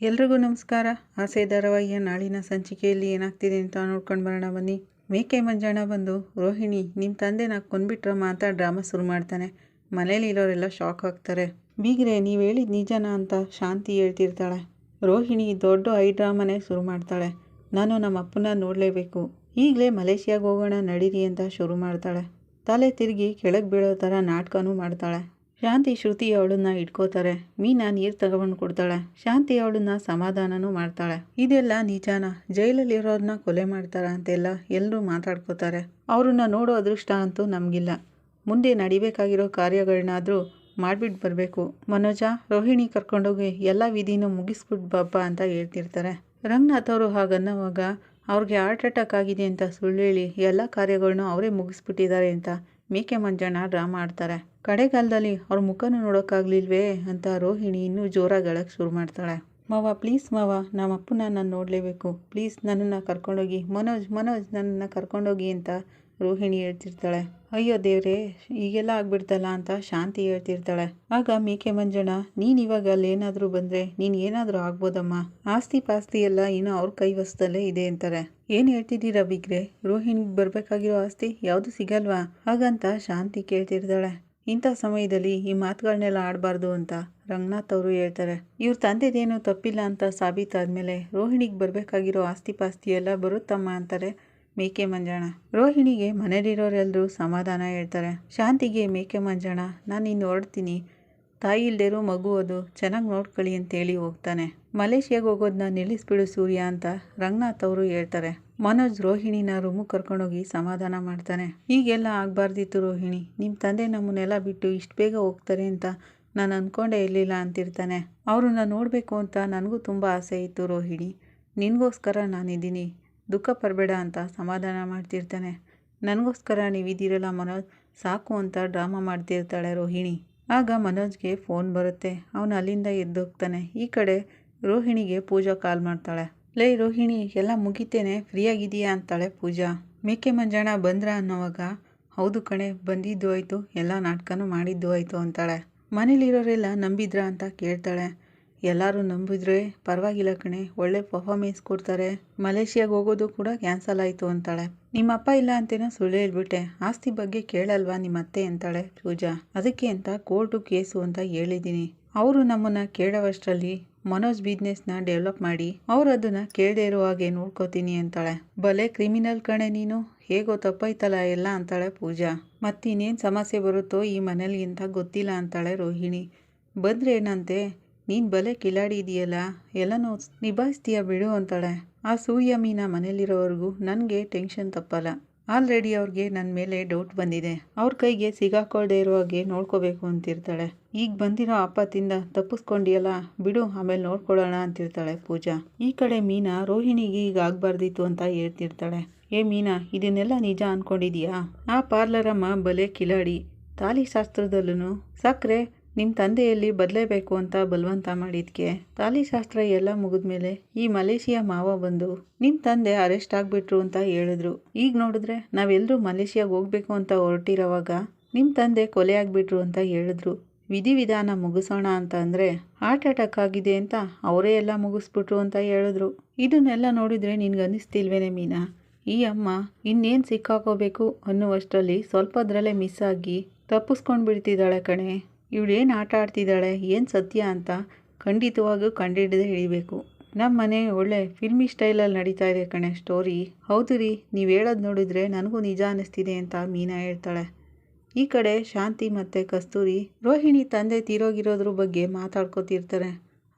ಎಲ್ರಿಗೂ ನಮಸ್ಕಾರ. ಆಸೆ ಧಾರಾವಾಹಿಯ ನಾಳಿನ ಸಂಚಿಕೆಯಲ್ಲಿ ಏನಾಗ್ತಿದೆ ಅಂತ ನೋಡ್ಕೊಂಡು ಬರೋಣ ಬನ್ನಿ. ಮೇಕೆ ಮಂಜಣ್ಣ ಬಂದು ರೋಹಿಣಿ ನಿಮ್ಮ ತಂದೆನ ಕೊಂದ್ಬಿಟ್ರಮ್ಮ ಅಂತ ಡ್ರಾಮಾ ಶುರು ಮಾಡ್ತಾನೆ. ಮನೇಲಿ ಇರೋರೆಲ್ಲ ಶಾಕ್ ಆಗ್ತಾರೆ. ಬೀಗ್ರೆ, ನೀವು ಹೇಳಿದ ನಿಜನಾ ಅಂತ ಶಾಂತಿ ಹೇಳ್ತಿರ್ತಾಳೆ. ರೋಹಿಣಿ ದೊಡ್ಡ ಐ ಡ್ರಾಮಾನೇ ಶುರು ಮಾಡ್ತಾಳೆ. ನಾನು ನಮ್ಮ ಅಪ್ಪನ ನೋಡಲೇಬೇಕು. ಈಗಲೇ ಮಲೇಷಿಯಾಗೆ ಹೋಗೋಣ, ನಡೀರಿ ಅಂತ ಶುರು ಮಾಡ್ತಾಳೆ. ತಲೆ ತಿರುಗಿ ಕೆಳಗೆ ಬೀಳೋ ಥರ ನಾಟಕನೂ ಮಾಡ್ತಾಳೆ. ಶಾಂತಿ ಶ್ರುತಿ ಅವಳನ್ನ ಇಟ್ಕೋತಾರೆ. ಮೀನಾ ನೀರು ತಗೊಂಡು ಕೊಡ್ತಾಳೆ. ಶಾಂತಿ ಅವಳನ್ನ ಸಮಾಧಾನನೂ ಮಾಡ್ತಾಳೆ. ಇದೆಲ್ಲ ನಿಜಾನ. ಜೈಲಲ್ಲಿರೋರನ್ನ ಕೊಲೆ ಮಾಡ್ತಾರ ಅಂತೆಲ್ಲ ಎಲ್ಲರೂ ಮಾತಾಡ್ಕೋತಾರೆ. ಅವ್ರನ್ನ ನೋಡೋ ಅದೃಷ್ಟ ಅಂತೂ ನಮಗಿಲ್ಲ. ಮುಂದೆ ನಡಿಬೇಕಾಗಿರೋ ಕಾರ್ಯಗಳನ್ನಾದರೂ ಮಾಡಿಬಿಟ್ಟು ಬರಬೇಕು. ಮನೋಜ, ರೋಹಿಣಿ ಕರ್ಕೊಂಡೋಗಿ ಎಲ್ಲ ವಿಧಿನೂ ಮುಗಿಸ್ಬಿಟ್ಟು ಬಬ್ಬ ಅಂತ ಹೇಳ್ತಿರ್ತಾರೆ. ರಂಗನಾಥ್ ಅವರು ಹಾಗನ್ನೋವಾಗ ಅವ್ರಿಗೆ ಹಾರ್ಟ್ ಅಟ್ಯಾಕ್ ಆಗಿದೆ ಅಂತ ಸುಳ್ಳು ಹೇಳಿ ಎಲ್ಲ ಕಾರ್ಯಗಳನ್ನೂ ಅವರೇ ಮುಗಿಸ್ಬಿಟ್ಟಿದ್ದಾರೆ ಅಂತ ಮೇಕೆ ಮಂಜಣ್ಣ ಡ್ರಾಮಾ ಆಡ್ತಾರೆ. ಕಡೆಗಾಲದಲ್ಲಿ ಅವ್ರ ಮುಖನೂ ನೋಡೋಕ್ಕಾಗ್ಲಿಲ್ವೇ ಅಂತ ರೋಹಿಣಿ ಇನ್ನೂ ಜೋರಾಗಿ ಅಳಕ್ಕೆ ಶುರು ಮಾಡ್ತಾಳೆ. ಮಾವ, ಪ್ಲೀಸ್ ಮಾವ ನಮ್ಮ ಅಪ್ಪನ ನಾನು ನೋಡಲೇಬೇಕು. ಪ್ಲೀಸ್ ನನ್ನನ್ನು ಕರ್ಕೊಂಡೋಗಿ, ಮನೋಜ್ ಮನೋಜ್ ನನ್ನನ್ನು ಕರ್ಕೊಂಡೋಗಿ ಅಂತ ರೋಹಿಣಿ ಹೇಳ್ತಿರ್ತಾಳೆ, ಅಯ್ಯೋ ದೇವ್ರೇ, ಈಗೆಲ್ಲ ಆಗ್ಬಿಡ್ತಲ್ಲ ಅಂತ ಶಾಂತಿ ಹೇಳ್ತಿರ್ತಾಳೆ. ಆಗ ಮೇಕೆ ಮಂಜಣ್ಣ ನೀನು ಇವಾಗ ಅಲ್ಲಿ ಏನಾದರೂ ಬಂದರೆ ನೀನು ಏನಾದರೂ ಆಗ್ಬೋದಮ್ಮ. ಆಸ್ತಿ ಪಾಸ್ತಿ ಎಲ್ಲ ಏನೋ ಅವ್ರ ಕೈ ವಸ್ತಲ್ಲೇ ಇದೆ ಅಂತಾರೆ. ಏನು ಹೇಳ್ತಿದ್ದೀರಾ ಬಿಗ್ರೆ? ರೋಹಿಣಿಗೆ ಬರಬೇಕಾಗಿರೋ ಆಸ್ತಿ ಯಾವುದು ಸಿಗಲ್ವಾ? ಹಾಗಂತ ಶಾಂತಿ ಕೇಳ್ತಿರ್ತಾಳೆ. ಇಂಥ ಸಮಯದಲ್ಲಿ ಈ ಮಾತುಗಳನ್ನೆಲ್ಲ ಆಡಬಾರ್ದು ಅಂತ ರಂಗನಾಥ್ ಅವರು ಹೇಳ್ತಾರೆ. ಇವ್ರ ತಂದೆದೇನು ತಪ್ಪಿಲ್ಲ ಅಂತ ಸಾಬೀತಾದ್ಮೇಲೆ ರೋಹಿಣಿಗೆ ಬರಬೇಕಾಗಿರೋ ಆಸ್ತಿ ಪಾಸ್ತಿ ಎಲ್ಲ ಬರುತ್ತಮ್ಮ ಅಂತಾರೆ ಮೇಕೆ ಮಂಜಾಣ. ರೋಹಿಣಿಗೆ ಮನೇಲಿರೋರೆಲ್ಲರೂ ಸಮಾಧಾನ ಹೇಳ್ತಾರೆ. ಶಾಂತಿಗೆ ಮೇಕೆ ಮಂಜಾಣ, ನಾನು ಇನ್ನು ಹೊರಡ್ತೀನಿ. ತಾಯಿ ಇಲ್ದೇರೋ ಮಗು ಅದು, ಚೆನ್ನಾಗಿ ನೋಡ್ಕೊಳ್ಳಿ ಅಂತೇಳಿ ಹೋಗ್ತಾನೆ. ಮಲೇಷ್ಯಾಗೆ ಹೋಗೋದನ್ನ ನಿಲ್ಲಿಸ್ಬಿಡು ಸೂರ್ಯ ಅಂತ ರಂಗನಾಥ್ ಅವರು ಹೇಳ್ತಾರೆ. ಮನೋಜ್ ರೋಹಿಣಿನ ರೂಮಿಗೆ ಕರ್ಕೊಂಡೋಗಿ ಸಮಾಧಾನ ಮಾಡ್ತಾನೆ. ಈಗೆಲ್ಲ ಆಗಬಾರ್ದಿತ್ತು ರೋಹಿಣಿ. ನಿಮ್ಮ ತಂದೆ ನಮ್ಮನ್ನೆಲ್ಲ ಬಿಟ್ಟು ಇಷ್ಟು ಬೇಗ ಹೋಗ್ತಾರೆ ಅಂತ ನಾನು ಅಂದ್ಕೊಂಡೇ ಇರಲಿಲ್ಲ ಅಂತಿರ್ತಾನೆ. ಅವ್ರನ್ನ ನೋಡಬೇಕು ಅಂತ ನನಗೂ ತುಂಬ ಆಸೆ ಇತ್ತು ರೋಹಿಣಿ. ನಿನಗೋಸ್ಕರ ನಾನಿದ್ದೀನಿ. ದುಃಖ ಪಡಬೇಡ ಅಂತ ಸಮಾಧಾನ ಮಾಡ್ತಿರ್ತಾನೆ. ನನಗೋಸ್ಕರ ನೀವಿದ್ದೀರಲ್ಲ ಮನೋಜ್? ಸಾಕು ಅಂತ ಡ್ರಾಮಾ ಮಾಡ್ತಿರ್ತಾಳೆ ರೋಹಿಣಿ. ಆಗ ಮನೋಜ್ಗೆ ಫೋನ್ ಬರುತ್ತೆ. ಅವನು ಅಲ್ಲಿಂದ ಎದ್ದೋಗ್ತಾನೆ. ಈ ಕಡೆ ರೋಹಿಣಿಗೆ ಪೂಜಾ ಕಾಲ್ ಮಾಡ್ತಾಳೆ. ಲೇ ರೋಹಿಣಿ, ಎಲ್ಲ ಮುಗಿತೇನೆ? ಫ್ರೀಯಾಗಿದೆಯಾ ಅಂತಾಳೆ ಪೂಜಾ. ಮೇಕೆ ಮಂಜಾಣ ಬಂದ್ರ ಅನ್ನೋವಾಗ, ಹೌದು ಕಣೆ, ಬಂದಿದ್ದು ಆಯಿತು. ಎಲ್ಲ ನಾಟಕನೂ ಮಾಡಿದ್ದು ಆಯಿತು ಅಂತಾಳೆ. ಮನೇಲಿರೋರೆಲ್ಲ ನಂಬಿದ್ರಾ ಅಂತ ಕೇಳ್ತಾಳೆ. ಎಲ್ಲರೂ ನಂಬಿದ್ರೆ ಪರವಾಗಿಲ್ಲ ಕಣೆ. ಒಳ್ಳೆ ಪರ್ಫಾರ್ಮೆನ್ಸ್ ಕೊಡ್ತಾರೆ. ಮಲೇಷಿಯಾಗೆ ಹೋಗೋದು ಕೂಡ ಕ್ಯಾನ್ಸಲ್ ಆಯಿತು ಅಂತಾಳೆ. ನಿಮ್ಮ ಅಪ್ಪ ಇಲ್ಲ ಅಂತೇನೋ ಸುಳ್ಳು ಹೇಳ್ಬಿಟ್ಟೆ. ಆಸ್ತಿ ಬಗ್ಗೆ ಕೇಳಲ್ವಾ ನಿಮ್ಮ ಅತ್ತೆ ಅಂತಾಳೆ ಪೂಜಾ. ಅದಕ್ಕೆ ಅಂತ ಕೋರ್ಟು ಕೇಸು ಅಂತ ಹೇಳಿದ್ದೀನಿ. ಅವರು ನಮ್ಮನ್ನ ಕೇಳೋವಷ್ಟರಲ್ಲಿ ಮನೋಜ್ ಬಿಸ್ನೆಸ್ನ ಡೆವಲಪ್ ಮಾಡಿ, ಅವ್ರು ಅದನ್ನ ಕೇಳದೇ ಇರೋ ಹಾಗೆ ನೋಡ್ಕೋತೀನಿ ಅಂತಾಳೆ. ಭಲೆ ಕ್ರಿಮಿನಲ್ ಕಣೆ ನೀನು. ಹೇಗೋ ತಪ್ಪಾಯ್ತಲ್ಲ ಎಲ್ಲ ಅಂತಾಳೆ ಪೂಜಾ. ಮತ್ತಿನ್ನೇನು ಸಮಸ್ಯೆ ಬರುತ್ತೋ ಈ ಮನೇಲಿ ಅಂತ ಗೊತ್ತಿಲ್ಲ ಅಂತಾಳೆ ರೋಹಿಣಿ. ಬಂದ್ರೆ ಏನಂತೆ? ನೀನು ಬಲೆ ಕಿಲಾಡಿ ಇದೆಯಲ್ಲ, ಎಲ್ಲನೂ ನಿಭಾಯಿಸ್ತೀಯ ಬಿಡು ಅಂತಾಳೆ. ಆ ಸೂರ್ಯ ಮೀನ ಮನೇಲಿರೋವರೆಗೂ ನನಗೆ ಟೆನ್ಷನ್ ತಪ್ಪಲ್ಲ. ಆಲ್ರೆಡಿ ಅವ್ರಿಗೆ ನನ್ನ ಮೇಲೆ ಡೌಟ್ ಬಂದಿದೆ. ಅವ್ರ ಕೈಗೆ ಸಿಗಾಕೊಳ್ಳದೆ ಇರೋ ಹಾಗೆ ನೋಡ್ಕೋಬೇಕು ಅಂತಿರ್ತಾಳೆ. ಈಗ ಬಂದಿರೋ ಆಪತ್ತಿಂದ ತಪ್ಪಿಸ್ಕೊಂಡಿಯಲ್ಲ, ಬಿಡು ಆಮೇಲೆ ನೋಡ್ಕೊಳ್ಳೋಣ ಅಂತಿರ್ತಾಳೆ ಪೂಜಾ. ಈ ಕಡೆ ಮೀನಾ ರೋಹಿಣಿಗೆ ಈಗ ಆಗಬಾರ್ದಿತ್ತು ಅಂತ ಹೇಳ್ತಿರ್ತಾಳೆ. ಏ ಮೀನಾ, ಇದನ್ನೆಲ್ಲ ನಿಜ ಅನ್ಕೊಂಡಿದೀಯಾ? ಆ ಪಾರ್ಲರಮ್ಮ ಬಲೆ ಕಿಲಾಡಿ. ತಾಲಿ ಶಾಸ್ತ್ರದಲ್ಲೂ ಸಕ್ಕರೆ ನಿಮ್ಮ ತಂದೆಯಲ್ಲಿ ಬದಲೇಬೇಕು ಅಂತ ಬಲವಂತ ಮಾಡಿದ್ಕೆ? ತಾಲಿಶಾಸ್ತ್ರ ಎಲ್ಲ ಮುಗಿದ್ಮೇಲೆ ಈ ಮಲೇಷಿಯಾ ಮಾವ ಬಂದು ನಿಮ್ಮ ತಂದೆ ಅರೆಸ್ಟ್ ಆಗಿಬಿಟ್ರು ಅಂತ ಹೇಳಿದ್ರು. ಈಗ ನೋಡಿದ್ರೆ ನಾವೆಲ್ಲರೂ ಮಲೇಷಿಯಾಗೆ ಹೋಗ್ಬೇಕು ಅಂತ ಹೊರಟಿರೋವಾಗ ನಿಮ್ಮ ತಂದೆ ಕೊಲೆ ಆಗಿಬಿಟ್ರು ಅಂತ ಹೇಳಿದ್ರು. ವಿಧಿವಿಧಾನ ಮುಗಿಸೋಣ ಅಂತ ಅಂದರೆ ಹಾರ್ಟ್ ಅಟ್ಯಾಕ್ ಆಗಿದೆ ಅಂತ ಅವರೇ ಎಲ್ಲ ಮುಗಿಸ್ಬಿಟ್ರು ಅಂತ ಹೇಳಿದ್ರು. ಇದನ್ನೆಲ್ಲ ನೋಡಿದರೆ ನಿನ್ಗೆ ಅನ್ನಿಸ್ತಿಲ್ವೇನೆ ಮೀನಾ? ಈ ಅಮ್ಮ ಇನ್ನೇನು ಸಿಕ್ಕಾಕೋಬೇಕು ಅನ್ನುವಷ್ಟರಲ್ಲಿ ಸ್ವಲ್ಪದ್ರಲ್ಲೇ ಮಿಸ್ ಆಗಿ ತಪ್ಪಿಸ್ಕೊಂಡು ಬಿಡ್ತಿದ್ದಾಳೆ ಕಣೆ. ಇವಳೇನು ಆಟ ಆಡ್ತಿದ್ದಾಳೆ, ಏನು ಸತ್ಯ ಅಂತ ಖಂಡಿತವಾಗೂ ಕಂಡಿಡಿದೇ ಹೇಳಬೇಕು. ನಮ್ಮ ಮನೆ ಒಳ್ಳೆ ಫಿಲ್ಮಿ ಸ್ಟೈಲಲ್ಲಿ ನಡೀತಾ ಇದೆ ಕಣೆ ಸ್ಟೋರಿ. ಹೌದು ರೀ, ನೀವು ಹೇಳೋದು ನೋಡಿದರೆ ನನಗೂ ನಿಜ ಅನ್ನಿಸ್ತಿದೆ ಅಂತ ಮೀನಾ ಹೇಳ್ತಾಳೆ. ಈ ಕಡೆ ಶಾಂತಿ ಮತ್ತು ಕಸ್ತೂರಿ, ರೋಹಿಣಿ ತಂದೆ ತೀರೋಗಿರೋದ್ರ ಬಗ್ಗೆ ಮಾತಾಡ್ಕೋತಿರ್ತಾರೆ.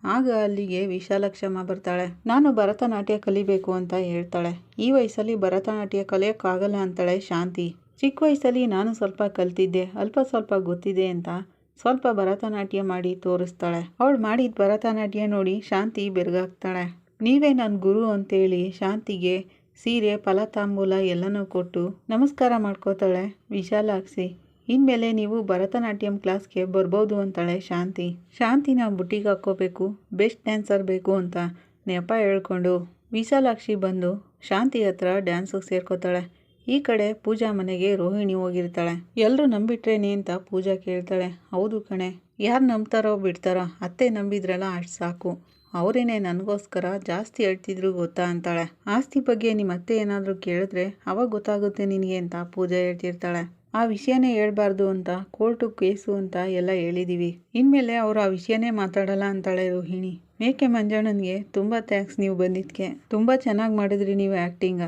ಆಗ ಅಲ್ಲಿಗೆ ವಿಶಾಲಕ್ಷಮ್ಮ ಬರ್ತಾಳೆ. ನಾನು ಭರತನಾಟ್ಯ ಕಲಿಬೇಕು ಅಂತ ಹೇಳ್ತಾಳೆ. ಈ ವಯಸ್ಸಲ್ಲಿ ಭರತನಾಟ್ಯ ಕಲಿಯೋಕ್ಕಾಗಲ್ಲ ಅಂತಾಳೆ ಶಾಂತಿ. ಚಿಕ್ಕ ವಯಸ್ಸಲ್ಲಿ ನಾನು ಸ್ವಲ್ಪ ಕಲ್ತಿದ್ದೆ, ಅಲ್ಪ ಸ್ವಲ್ಪ ಗೊತ್ತಿದೆ ಅಂತ ಸ್ವಲ್ಪ ಭರತನಾಟ್ಯ ಮಾಡಿ ತೋರಿಸ್ತಾಳೆ. ಅವಳು ಮಾಡಿದ ಭರತನಾಟ್ಯ ನೋಡಿ ಶಾಂತಿ ಬೆರಗಾಗ್ತಾಳೆ. ನೀವೇ ನನ್ನ ಗುರು ಅಂತೇಳಿ ಶಾಂತಿಗೆ ಸೀರೆ, ಫಲತಾಂಬೂಲ ಎಲ್ಲನೂ ಕೊಟ್ಟು ನಮಸ್ಕಾರ ಮಾಡ್ಕೋತಾಳೆ. ವಿಶಾಲಾಕ್ಷಿ ಇನ್ಮೇಲೆ ನೀವು ಭರತನಾಟ್ಯಂ ಕ್ಲಾಸ್ಗೆ ಬರ್ಬೋದು ಅಂತಾಳೆ ಶಾಂತಿ. ಶಾಂತಿನ ಬುಟ್ಟಿಗೆ ಹಾಕ್ಕೋಬೇಕು, ಬೆಸ್ಟ್ ಡ್ಯಾನ್ಸರ್ ಬೇಕು ಅಂತ ನೆಪ ಹೇಳ್ಕೊಂಡು ವಿಶಾಲಾಕ್ಷಿ ಬಂದು ಶಾಂತಿ ಹತ್ರ ಡ್ಯಾನ್ಸಿಗೆ ಸೇರ್ಕೋತಾಳೆ. ಈ ಕಡೆ ಪೂಜಾ ಮನೆಗೆ ರೋಹಿಣಿ ಹೋಗಿರ್ತಾಳೆ. ಎಲ್ಲರೂ ನಂಬಿಟ್ರೇನೆ ಅಂತ ಪೂಜಾ ಕೇಳ್ತಾಳೆ. ಹೌದು ಕಣೆ. ಯಾರು ನಂಬ್ತಾರೋ ಬಿಡ್ತಾರೋ. ಅತ್ತೆ ನಂಬಿದ್ರಲ್ಲ ಅಷ್ಟು ಸಾಕು. ಅವರೇನೆ ನನಗೋಸ್ಕರ ಜಾಸ್ತಿ ಹೇಳ್ತಿದ್ರು ಗೊತ್ತಾ ಅಂತಾಳೆ. ಆಸ್ತಿ ಬಗ್ಗೆ ನಿಮ್ಮ ಅತ್ತೆ ಏನಾದರೂ ಕೇಳಿದ್ರೆ ಅವಾಗ ಗೊತ್ತಾಗುತ್ತೆ ನಿನಗೆ ಅಂತ ಪೂಜಾ ಹೇಳ್ತಿರ್ತಾಳೆ. ಆ ವಿಷಯನೇ ಹೇಳ್ಬಾರ್ದು ಅಂತ, ಕೋರ್ಟು ಕೇಸು ಅಂತ ಎಲ್ಲ ಹೇಳಿದ್ದೀವಿ ಇನ್ಮೇಲೆ ಅವರು ಆ ವಿಷಯನೇ ಮಾತಾಡಲ್ಲ ಅಂತಾಳೆ ರೋಹಿಣಿ. ಮೇಕೆ ಮಂಜಣ್ಣನಿಗೆ ತುಂಬ ಥ್ಯಾಂಕ್ಸ್ ನೀವು ಬಂದಿದ್ದಕ್ಕೆ ತುಂಬ ಚೆನ್ನಾಗಿ ಮಾಡಿದ್ರಿ ನೀವು ಆ್ಯಕ್ಟಿಂಗ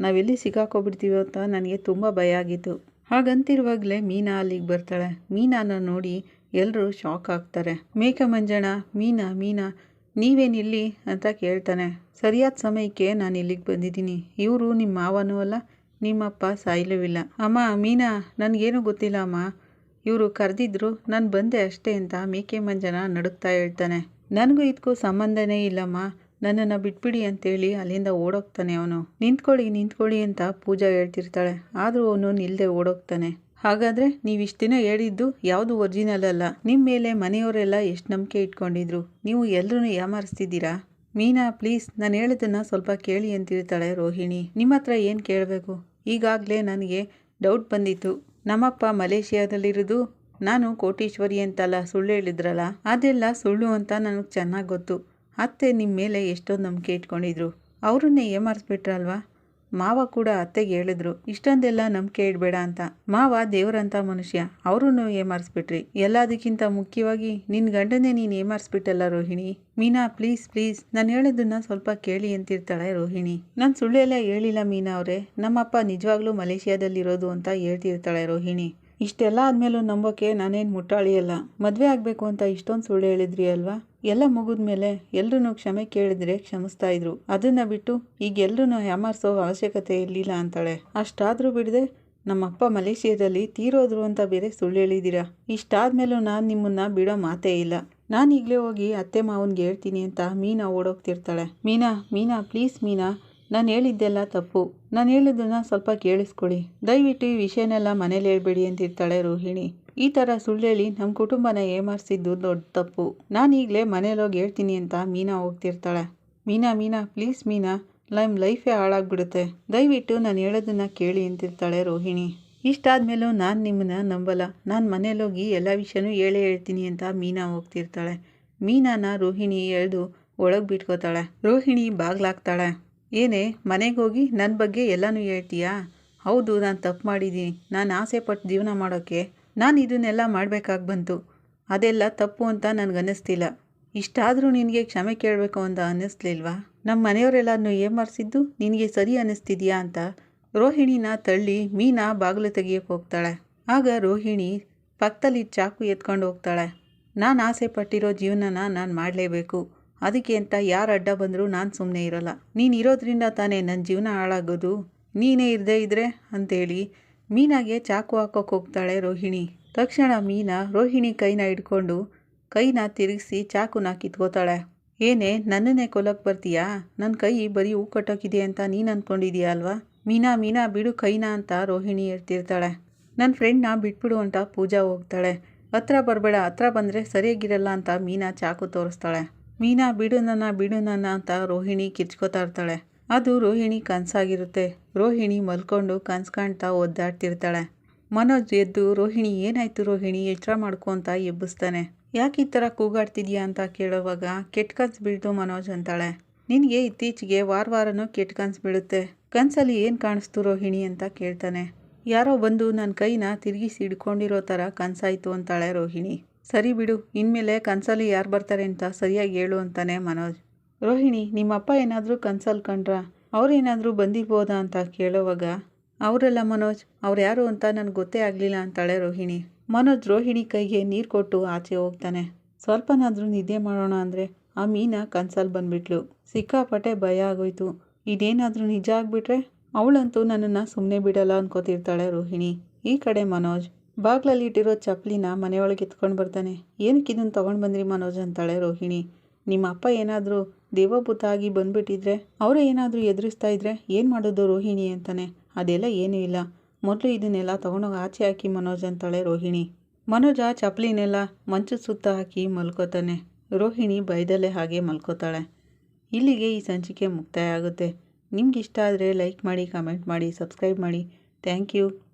ನಾವೆಲ್ಲಿ ಸಿಕ್ಕಾಕೊಬಿಡ್ತೀವೋ ಅಂತ ನನಗೆ ತುಂಬ ಭಯ ಆಗಿತ್ತು. ಹಾಗಂತಿರುವಾಗಲೇ ಮೀನಾ ಅಲ್ಲಿಗೆ ಬರ್ತಾಳೆ. ಮೀನಾನ ನೋಡಿ ಎಲ್ಲರೂ ಶಾಕ್ ಆಗ್ತಾರೆ. ಮೇಕ ಮಂಜಣ್ಣ, ಮೀನಾ ಮೀನಾ ನೀವೇನಿಲ್ಲಿ ಅಂತ ಕೇಳ್ತಾನೆ. ಸರಿಯಾದ ಸಮಯಕ್ಕೆ ನಾನು ಇಲ್ಲಿಗೆ ಬಂದಿದ್ದೀನಿ. ಇವರು ನಿಮ್ಮ ಮಾವನೂ ಅಲ್ಲ, ನಿಮ್ಮಪ್ಪ ಸಾಯ್ಲವಿಲ್ಲ ಅಮ್ಮ, ಮೀನಾ, ನನಗೇನು ಗೊತ್ತಿಲ್ಲ ಅಮ್ಮ. ಇವರು ಕರೆದಿದ್ರು, ನಾನು ಬಂದೆ ಅಷ್ಟೇ ಅಂತ ಮೇಕೆ ಮಂಜನ ನಡುಕ್ತಾ ಹೇಳ್ತಾನೆ. ನನಗೂ ಇದಕ್ಕೂ ಸಂಬಂಧನೇ ಇಲ್ಲಮ್ಮ. ನನ್ನನ್ನು ಬಿಟ್ಬಿಡಿ ಅಂತೇಳಿ ಅಲ್ಲಿಂದ ಓಡೋಗ್ತಾನೆ ಅವನು. ನಿಂತ್ಕೊಳ್ಳಿ ನಿಂತ್ಕೊಳ್ಳಿ ಅಂತ ಪೂಜಾ ಹೇಳ್ತಿರ್ತಾಳೆ. ಆದರೂ ಅವನು ನಿಲ್ಲದೆ ಓಡೋಗ್ತಾನೆ. ಹಾಗಾದರೆ ನೀವು ಇಷ್ಟು ದಿನ ಹೇಳಿದ್ದು ಯಾವುದು ಒರಿಜಿನಲ್ ಅಲ್ಲ? ನಿಮ್ಮ ಮೇಲೆ ಮನೆಯವರೆಲ್ಲ ಎಷ್ಟು ನಂಬಿಕೆ ಇಟ್ಕೊಂಡಿದ್ರು? ನೀವು ಎಲ್ಲರೂ ಯಾಮಾರಿಸ್ತಿದ್ದೀರಾ? ಮೀನಾ ಪ್ಲೀಸ್ ನಾನು ಹೇಳಿದ್ದನ್ನು ಸ್ವಲ್ಪ ಕೇಳಿ ಅಂತಿರ್ತಾಳೆ ರೋಹಿಣಿ. ನಿಮ್ಮ ಹತ್ರ ಏನು ಕೇಳಬೇಕು? ಈಗಾಗಲೇ ನನಗೆ ಡೌಟ್ ಬಂದಿತ್ತು. ನಮ್ಮಪ್ಪ ಮಲೇಷಿಯಾದಲ್ಲಿರೋದು ನಾನು ಕೋಟೀಶ್ವರಿ ಅಂತಲ್ಲ ಸುಳ್ಳು ಹೇಳಿದ್ರಲ್ಲ? ಅದೆಲ್ಲ ಸುಳ್ಳು ಅಂತ ನನಗೆ ಚೆನ್ನಾಗಿ ಗೊತ್ತು. ಅತ್ತೆ ನಿಮ್ಮ ಮೇಲೆ ಎಷ್ಟೊಂದು ನಂಬಿಕೆ ಇಟ್ಕೊಂಡಿದ್ರು. ಅವರನ್ನೇ ಏಮಾರಿಸ್ಬಿಟ್ರಲ್ವಾ? ಮಾವ ಕೂಡ ಅತ್ತೆಗೆ ಹೇಳಿದ್ರು, ಇಷ್ಟೊಂದೆಲ್ಲ ನಂಬಿಕೆ ಇಡಬೇಡ ಅಂತ. ಮಾವ ದೇವರಂತ ಮನುಷ್ಯ, ಅವ್ರನ್ನೂ ಏಮಾರಿಸ್ಬಿಟ್ರಿ. ಎಲ್ಲದಕ್ಕಿಂತ ಮುಖ್ಯವಾಗಿ ನಿನ್ನ ಗಂಡನೇ ನೀನು ಏಮಾರಿಸ್ಬಿಟ್ಟಲ್ಲ ರೋಹಿಣಿ. Meena, please please. ನಾನು ಹೇಳಿದ್ದನ್ನ ಸ್ವಲ್ಪ ಕೇಳಿ ಅಂತಿರ್ತಾಳೆ ರೋಹಿಣಿ. ನಾನು ಸುಳ್ಳೆಲ್ಲ ಹೇಳಿಲ್ಲ ಮೀನಾ ಅವರೇ. ನಮ್ಮಪ್ಪ ನಿಜವಾಗ್ಲೂ ಮಲೇಷಿಯಾದಲ್ಲಿರೋದು ಅಂತ ಹೇಳ್ತಿರ್ತಾಳೆ ರೋಹಿಣಿ. ಇಷ್ಟೆಲ್ಲ ಆದಮೇಲೂ ನಂಬೋಕೆ ನಾನೇನು ಮುಟ್ಟಾಳಿಯಲ್ಲ ಮದುವೆ ಆಗಬೇಕು ಅಂತ ಇಷ್ಟೊಂದು ಸುಳ್ಳು ಹೇಳಿದ್ರಿ ಅಲ್ವಾ? ಎಲ್ಲ ಮುಗಿದ್ಮೇಲೆ ಎಲ್ಲರೂ ಕ್ಷಮೆ ಕೇಳಿದ್ರೆ ಕ್ಷಮಿಸ್ತಾ ಇದ್ರು. ಅದನ್ನ ಬಿಟ್ಟು ಈಗ ಎಲ್ಲರೂ ಯಾಮಾರಿಸೋ ಅವಶ್ಯಕತೆ ಇರಲಿಲ್ಲ ಅಂತಾಳೆ. ಅಷ್ಟಾದರೂ ಬಿಡದೆ ನಮ್ಮಪ್ಪ ಮಲೇಷಿಯಾದಲ್ಲಿ ತೀರೋದ್ರು ಅಂತ ಬೇರೆ ಸುಳ್ಳು ಹೇಳಿದ್ದೀರಾ ಇಷ್ಟಾದ್ಮೇಲೂ ನಾನು ನಿಮ್ಮನ್ನ ಬಿಡೋ ಮಾತೇ ಇಲ್ಲ. ನಾನು ಈಗಲೇ ಹೋಗಿ ಅತ್ತೆ ಮಾವನ್ಗೆ ಹೇಳ್ತೀನಿ ಅಂತ ಮೀನಾ ಓಡೋಗ್ತಿರ್ತಾಳೆ. ಮೀನಾ ಮೀನಾ, ಪ್ಲೀಸ್ ಮೀನಾ. ನಾನು ಹೇಳಿದ್ದೆಲ್ಲ ತಪ್ಪು. ನಾನು ಹೇಳಿದ್ದನ್ನ ಸ್ವಲ್ಪ ಕೇಳಿಸ್ಕೊಳ್ಳಿ. ದಯವಿಟ್ಟು ಈ ವಿಷಯನೆಲ್ಲ ಮನೇಲಿ ಹೇಳ್ಬೇಡಿ ಅಂತಿರ್ತಾಳೆ ರೋಹಿಣಿ. ಈ ಥರ ಸುಳ್ಳೇಳಿ ನಮ್ಮ ಕುಟುಂಬನ ಏಮಾರಿಸಿದ್ದು ದೊಡ್ಡ ತಪ್ಪು. ನಾನು ಈಗಲೇ ಹೋಗಿ ಹೇಳ್ತೀನಿ ಅಂತ ಮೀನಾ ಹೋಗ್ತಿರ್ತಾಳೆ. ಮೀನಾ ಮೀನಾ, ಪ್ಲೀಸ್ ಮೀನಾ ನಮ್ಮ ಲೈಫೇ ಹಾಳಾಗ್ಬಿಡುತ್ತೆ. ದಯವಿಟ್ಟು ನಾನು ಹೇಳೋದನ್ನ ಕೇಳಿ ಅಂತಿರ್ತಾಳೆ ರೋಹಿಣಿ. ಇಷ್ಟಾದ್ಮೇಲೂ ನಾನು ನಿಮ್ಮನ್ನ ನಂಬಲ್ಲ. ನಾನು ಮನೇಲೋಗಿ ಎಲ್ಲ ವಿಷಯನೂ ಹೇಳೇ ಹೇಳ್ತೀನಿ ಅಂತ ಮೀನಾ ಹೋಗ್ತಿರ್ತಾಳೆ. ಮೀನಾನ ರೋಹಿಣಿ ಎಳೆದು ಒಳಗೆ ಬಿಟ್ಕೋತಾಳೆ. ರೋಹಿಣಿ ಬಾಗ್ಲಾಗ್ತಾಳೆ. ಏನೇ ಮನೆಗೆ ಹೋಗಿ ನನ್ನ ಬಗ್ಗೆ ಎಲ್ಲನೂ ಹೇಳ್ತೀಯಾ? ಹೌದು, ನಾನು ತಪ್ಪು ಮಾಡಿದ್ದೀನಿ. ನಾನು ಆಸೆ ಪಟ್ಟು ಜೀವನ ಮಾಡೋಕ್ಕೆ ನಾನು ಇದನ್ನೆಲ್ಲ ಮಾಡಬೇಕಾಗಿ ಬಂತು. ಅದೆಲ್ಲ ತಪ್ಪು ಅಂತ ನನಗನ್ನಿಸ್ತಿಲ್ಲ. ಇಷ್ಟಾದರೂ ನಿನಗೆ ಕ್ಷಮೆ ಕೇಳಬೇಕು ಅಂತ ಅನ್ನಿಸ್ಲಿಲ್ವಾ? ನಮ್ಮ ಮನೆಯವರೆಲ್ಲನೂ ಏಮರ್ಸಿದ್ದು ನಿನಗೆ ಸರಿ ಅನ್ನಿಸ್ತಿದ್ಯಾ ಅಂತ? ರೋಹಿಣಿನ ತಳ್ಳಿ ಮೀನಾ ಬಾಗಿಲು ತೆಗಿಯೋಕೆ ಹೋಗ್ತಾಳೆ. ಆಗ ರೋಹಿಣಿ ಪಕ್ಕದಲ್ಲಿ ಚಾಕು ಎತ್ಕೊಂಡು ಹೋಗ್ತಾಳೆ. ನಾನು ಆಸೆ ಪಟ್ಟಿರೋ ಜೀವನನ ನಾನು ಮಾಡಲೇಬೇಕು. ಅದಕ್ಕೆ ಅಂತ ಯಾರು ಅಡ್ಡ ಬಂದರೂ ನಾನು ಸುಮ್ಮನೆ ಇರೋಲ್ಲ. ನೀನು ಇರೋದ್ರಿಂದ ತಾನೇ ನನ್ನ ಜೀವನ ಹಾಳಾಗೋದು. ನೀನೇ ಇರದೇ ಇದ್ರೆ ಅಂತೇಳಿ ಮೀನಾಗೆ ಚಾಕು ಹಾಕೋಕೆ ಹೋಗ್ತಾಳೆ ರೋಹಿಣಿ. ತಕ್ಷಣ ಮೀನಾ ರೋಹಿಣಿ ಕೈನ ಹಿಡ್ಕೊಂಡು ಕೈನ ತಿರುಗಿಸಿ ಚಾಕುನ ಕಿತ್ಕೋತಾಳೆ. ಏನೇ, ನನ್ನನ್ನೇ ಕೊಲಕ್ಕೆ ಬರ್ತೀಯಾ? ನನ್ನ ಕೈ ಬರೀ ಹೂ ಕಟ್ಟೋಕಿದೆ ಅಂತ ನೀನು ಅಂದ್ಕೊಂಡಿದೀಯ ಅಲ್ವಾ? ಮೀನಾ ಮೀನಾ, ಬಿಡು ಕೈನ ಅಂತ ರೋಹಿಣಿ ಇರ್ತಿರ್ತಾಳೆ ನನ್ನ ಫ್ರೆಂಡ್ನ ಬಿಟ್ಬಿಡು ಅಂತ ಪೂಜಾ ಹೋಗ್ತಾಳೆ. ಹತ್ರ ಬರಬೇಡ, ಹತ್ರ ಬಂದರೆ ಸರಿಯಾಗಿರಲ್ಲ ಅಂತ ಮೀನಾ ಚಾಕು ತೋರಿಸ್ತಾಳೆ. ಮೀನಾ ಬಿಡು ನನ್ನ ಬಿಡು ನನ್ನ ಅಂತ ರೋಹಿಣಿ ಕಿಚ್ಕೋತಾ ಇರ್ತಾಳೆ ಅದು ರೋಹಿಣಿ ಕನಸಾಗಿರುತ್ತೆ. ರೋಹಿಣಿ ಮಲ್ಕೊಂಡು ಕನ್ಸು ಕಾಣ್ತಾ ಒದ್ದಾಡ್ತಿರ್ತಾಳೆ. ಮನೋಜ್ ಎದ್ದು, ರೋಹಿಣಿ, ಏನಾಯ್ತು ರೋಹಿಣಿ? ಎಚ್ಚರ ಮಾಡ್ಕೊ ಅಂತ ಎಬ್ಬಿಸ್ತಾನೆ. ಯಾಕೆ ಈ ಥರ ಕೂಗಾಡ್ತಿದ್ಯಾ ಅಂತ ಕೇಳುವಾಗ ಕೆಟ್ಟ ಕನ್ಸು ಬೀಳ್ತು ಮನೋಜ್ ಅಂತಾಳೆ. ನಿನಗೆ ಇತ್ತೀಚೆಗೆ ವಾರ ವಾರನೂ ಕೆಟ್ಟ ಕನ್ಸು ಬೀಳುತ್ತೆ. ಕನಸಲ್ಲಿ ಏನು ಕಾಣಿಸ್ತು ರೋಹಿಣಿ ಅಂತ ಕೇಳ್ತಾನೆ. ಯಾರೋ ಬಂದು ನನ್ನ ಕೈನ ತಿರುಗಿಸಿ ಹಿಡ್ಕೊಂಡಿರೋ ಥರ ಕನಸಾಯ್ತು ಅಂತಾಳೆ ರೋಹಿಣಿ. ಸರಿ ಬಿಡು, ಇನ್ಮೇಲೆ ಕನಸಲ್ಲಿ ಯಾರು ಬರ್ತಾರೆ ಅಂತ ಸರಿಯಾಗಿ ಹೇಳು ಅಂತಾನೆ ಮನೋಜ್. ರೋಹಿಣಿ, ನಿಮ್ಮಪ್ಪ ಏನಾದರೂ ಕನ್ಸಲ್ಲಿ ಕಂಡ್ರ ಅವ್ರೇನಾದರೂ ಬಂದಿರ್ಬೋದಾ ಅಂತ ಕೇಳೋವಾಗ, ಅವರೆಲ್ಲ ಮನೋಜ್, ಅವ್ರು ಯಾರು ಅಂತ ನನಗೆ ಗೊತ್ತೇ ಆಗಲಿಲ್ಲ ಅಂತಾಳೆ ರೋಹಿಣಿ. ಮನೋಜ್ ರೋಹಿಣಿ ಕೈಗೆ ನೀರು ಕೊಟ್ಟು ಆಚೆ ಹೋಗ್ತಾನೆ. ಸ್ವಲ್ಪನಾದರೂ ನಿದ್ದೆ ಮಾಡೋಣ ಅಂದರೆ ಆ ಮೀನ ಕನ್ಸಲ್ಲಿ ಬಂದ್ಬಿಟ್ಲು. ಸಿಕ್ಕಾಪಟ್ಟೆ ಭಯ ಆಗೋಯ್ತು. ಇದೇನಾದರೂ ನಿಜ ಆಗಿಬಿಟ್ರೆ, ಅವಳಂತೂ ನನ್ನನ್ನು ಸುಮ್ಮನೆ ಬಿಡಲ್ಲ ಅನ್ಕೋತಿರ್ತಾಳೆ ರೋಹಿಣಿ. ಈ ಕಡೆ ಮನೋಜ್ ಬಾಗ್ಲಲ್ಲಿ ಇಟ್ಟಿರೋ ಚಪ್ಪಲಿನ ಮನೆಯೊಳಗೆ ಎತ್ಕೊಂಡು ಬರ್ತಾನೆ. ಏನಕ್ಕೆ ಇದನ್ನು ತೊಗೊಂಡು ಬಂದ್ರಿ ಮನೋಜ್? ಅಂತಾಳೆ ರೋಹಿಣಿ. ನಿಮ್ಮ ಅಪ್ಪ ಏನಾದರೂ ದೇವಭೂತ ಆಗಿ ಬಂದ್ಬಿಟ್ಟಿದ್ರೆ ಅವರೇ ಏನಾದರೂ ಎದುರಿಸ್ತಾ ಇದ್ರೆ ಏನು ಮಾಡೋದು ರೋಹಿಣಿ? ಅಂತಾನೆ. ಅದೆಲ್ಲ ಏನೂ ಇಲ್ಲ. ಮೊದಲು ಇದನ್ನೆಲ್ಲ ತೊಗೊಂಡೋಗಿ ಆಚೆ ಹಾಕಿ ಮನೋಜ್, ಅಂತಾಳೆ ರೋಹಿಣಿ. ಮನೋಜ ಚಪ್ಪಲಿನೆಲ್ಲ ಮಂಚದ ಸುತ್ತ ಹಾಕಿ ಮಲ್ಕೋತಾನೆ. ರೋಹಿಣಿ ಬೈದಲ್ಲೇ ಹಾಗೆ ಮಲ್ಕೋತಾಳೆ. ಇಲ್ಲಿಗೆ ಈ ಸಂಚಿಕೆ ಮುಕ್ತಾಯ ಆಗುತ್ತೆ. ನಿಮ್ಗೆ ಇಷ್ಟ ಆದರೆ ಲೈಕ್ ಮಾಡಿ, ಕಮೆಂಟ್ ಮಾಡಿ, ಸಬ್ಸ್ಕ್ರೈಬ್ ಮಾಡಿ. Thank you.